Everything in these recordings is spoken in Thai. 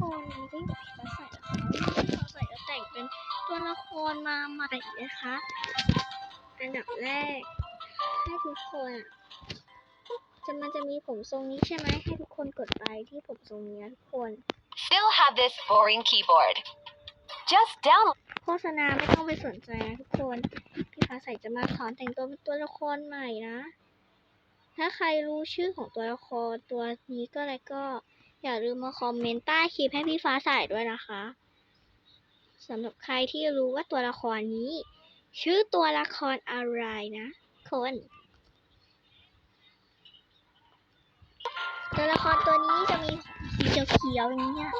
คนวันนี้ก็อยู่กับพี่ฟ้าใสนะคะวันนี้พี่ฟ้าใสจะแต่งเป็นตัวละครมาใหม่นะคะ อันดับแรก ให้ทุกคนอะจะมันจะมีผมทรงนี้ใช่ไหมให้ทุกคนกดไปที่ผมทรงนี้นะทุกคน Still have this boring keyboard. Just download โฆษณาไม่ต้องไปสนใจนะทุกคน พี่ฟ้าใสจะมาสอนแต่งตัวเป็นตัวละครใหม่นะ ถ้าใครรู้ชื่อของตัวละครตัวนี้ก็อะไรก็ อย่าลืมมาคอมเมนต์ใต้คลิปให้พี่ฟ้าใส่ด้วยนะคะสำหรับใครที่รู้ว่าตัวละครนี้ ชื่อตัวละครอะไรนะ คน ตัวละครตัวนี้จะมีสีเขียวๆอย่างเงี้ย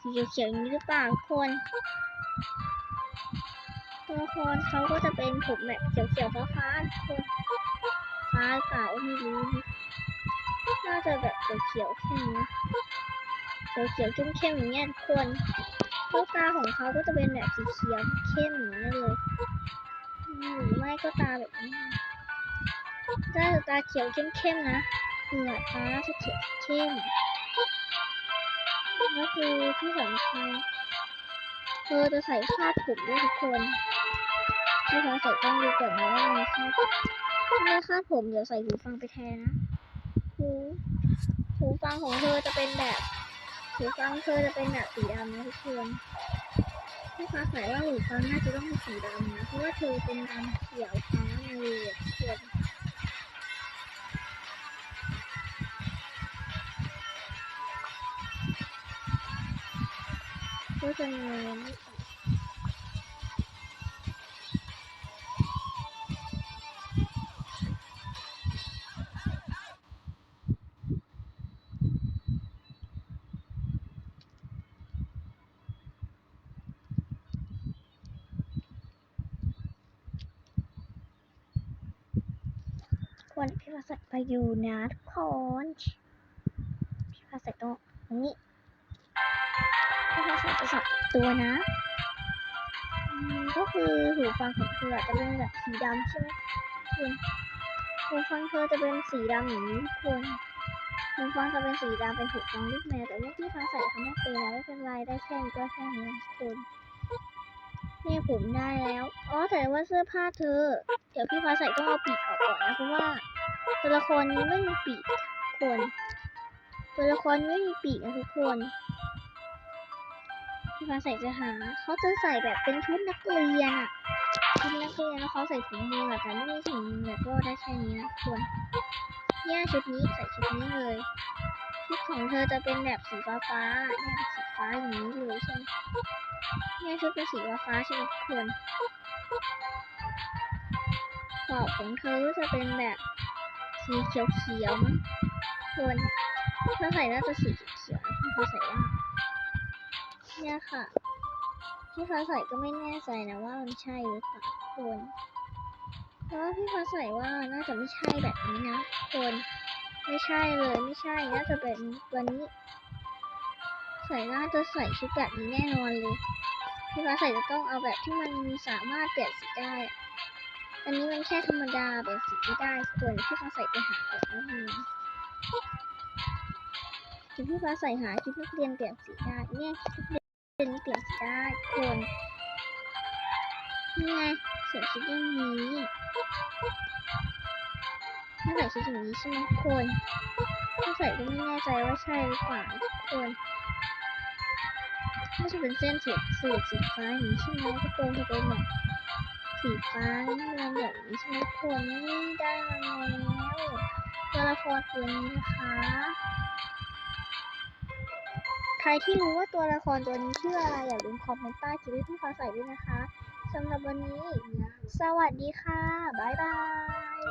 สีเขียวๆอย่างนี้หรือเปล่าคน ตัวละครเขาก็จะเป็นผมแบบเขียวๆฟ้าๆคนฟ้าหรือเปล่าไม่รู้ น่าจะแบบเขียวๆเข้มนะเขียวๆเข้มๆอย่างเงี้ยทุกคนลูกตาของเขาก็จะเป็นแบบสีเขียวเข้มอย่างเงี้ยเลยหรือไม่ก็ตาแบบนี้ถ้าตาเขียวเข้มๆนะเหงื่อตาจะเขียวเข้มก็คือที่สำคัญเธอจะใส่คาดผมด้วยทุกคนที่เขาใส่ต้องดูก่อนนะว่ามีคาดถ้าไม่คาดผมเดี๋ยวใส่หูฟังไปแทนนะ หูหูฟังของเธอจะเป็นแบบหูฟังเธอจะเป็นแบบสีดำนะทุกคนที่ฟ้าใส่ว่าหูฟังน่าจะต้องเป็นสีดำนะเพราะว่าเธอเป็นดำเขียวฟ้าเลยอะทุกคนก็จะมีไม่ต่างค วรพี่ภาษาไปอยู่นะทุกคนพี่ภาษาต้องนี้พี่ภาษาจะสับตัวนะก็คือหูฟังของเธอจะเป็นแบบสีดำใช่ไหมคุณหูฟังเธอจะเป็นสีดำอย่างนี้ทุกคนหูฟังจะเป็นสีดำเป็นหูฟังลูกแมวแต่ว่าพี่ฟ้าใส่ทำไม่เป็นแล้วไม่เป็นไรได้แค่นี้ก็แค่นี้นะทุกคน เนี่ยผมได้แล้ว อ๋อ แต่ว่าเสื้อผ้าเธอ เดี๋ยวพี่ฟ้าใส่ต้องเอาปีกออกก่อนนะเพราะว่าตัวละครนี้ไม่มีปีกทุกคน ตัวละครไม่มีปีกนะทุกคน พี่ฟ้าใส่จะหา เขาจะใส่แบบเป็นชุดนักเรียนอะชุดนักเรียนแล้วเขาใส่ถุงมือแต่ไม่มีถุงมือก็ได้แค่นี้นะทุกคนเนี่ยชุดนี้ใส่ชุดนี้เลยชุดของเธอจะเป็นแบบสีฟ้าฟ้าเนี่ยสีฟ้าอย่างนี้เลยใช่ไหม เนี่ชุดเป็นสีฟ้าใช่ไหมทุกคนขอบของเธอจะเป็นแบบสีเขียวๆมั้งส่วนถ้าใส่น่าจะสีเขียวพี่ฟ้าใส่ว่าเนี่ยค่ะพี่ฟ้าใส่ก็ไม่แน่ใจนะว่ามันใช่หรือเปล่าคนเพราะว่าพี่ฟ้าใส่ว่าน่าจะไม่ใช่แบบนี้นะคนไม่ใช่เลยไม่ใช่น่าจะเป็นตัวนี้ใส่น่าจะใส่ชุดแบบนี้แน่นอนเลย พี่ฟ้าใส่จะต้องเอาแบบที่มันสามารถเปลี่ยนสีได้ อันนี้มันแค่ธรรมดาแบบสีไม่ได้ ส่วนที่ฟ้าใส่ไปหาแบบนั้นเองชุดที่ฟ้าใส่หาชุดนักเรียนเปลี่ยนสีได้ เนี่ยชุดนักเรียนเปลี่ยนสีได้คนนี่ไงใส่ชุดอย่างนี้ถ้าใส่ชุดอย่างนี้ใช่ไหมคนถ้าใส่ก็ไม่แน่ใจว่าใช่หรือเปล่าทุกคน น่าจะเป็นเส้นสีสีฟ้าอย่างนี้ใช่ไหมทุกคนจะเป็นแบบสีฟ้าเงินแบบนี้ใช่ไหมคนนี่ได้มาแล้วตัวละครตัวนี้นะคะ ใครที่รู้ว่าตัวละครตัวนี้ชื่ออะไรอย่าลืมคอมเมนต์ใต้คลิปให้พี่ฟ้าใส่ด้วยนะคะสำหรับวันนี้ สวัสดีค่ะ บ๊ายบาย